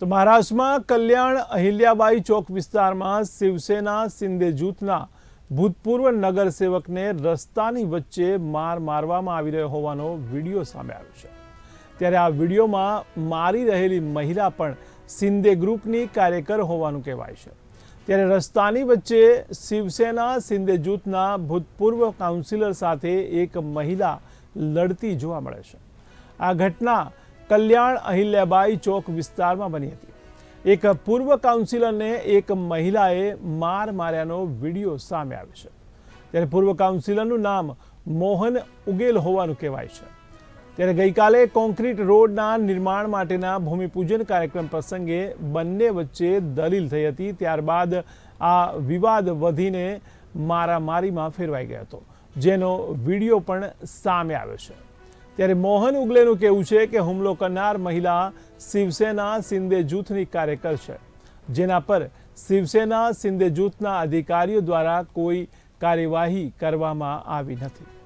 તો મહારાષ્ટ્રમાં કલ્યાણ અહિલ્યાબાઈ ચોક વિસ્તારમાં શિવસેના સિંદે જૂથના ભૂતપૂર્વ નગરસેવકને રસ્તાની વચ્ચે માર મારવામાં આવી રહ્યો હોવાનો વીડિયો સામે આવ્યો છે. ત્યારે આ વિડીયોમાં મારી રહેલી મહિલા પણ સિંદે ગ્રુપની કાર્યકર હોવાનું કહેવાય છે. ત્યારે રસ્તાની વચ્ચે શિવસેના સિંદે જૂથના ભૂતપૂર્વ કાઉન્સિલર સાથે એક મહિલા લડતી જોવા મળે છે. આ ઘટના કલ્યાણ અહિલ્યાબાઈ ચોક વિસ્તારમાં બની હતી. એક પૂર્વ કાઉન્સિલરને એક મહિલાએ માર માર્યાનો વીડિયો સામે આવ્યો છે. ત્યારે પૂર્વ કાઉન્સિલરનું નામ મોહન ઉગેલ હોવાનું કહેવાય છે. ત્યારે ગઈકાલે કોન્ક્રીટ રોડના નિર્માણ માટેના ભૂમિપૂજન કાર્યક્રમ પ્રસંગે બંને વચ્ચે દલીલ થઈ હતી. ત્યારબાદ આ વિવાદ વધીને મારામારીમાં ફેરવાઈ ગયો હતો. જેનો વીડિયો પણ સામે આવ્યો છે. ત્યારે મોહન ઉગલેનું કહેવું છે કે હુમલો કરનાર મહિલા શિવસેના સિંદે જૂથની કાર્યકર છે, જેના પર શિવસેના સિંદે જૂથના અધિકારીઓ દ્વારા કોઈ કાર્યવાહી કરવામાં આવી નથી.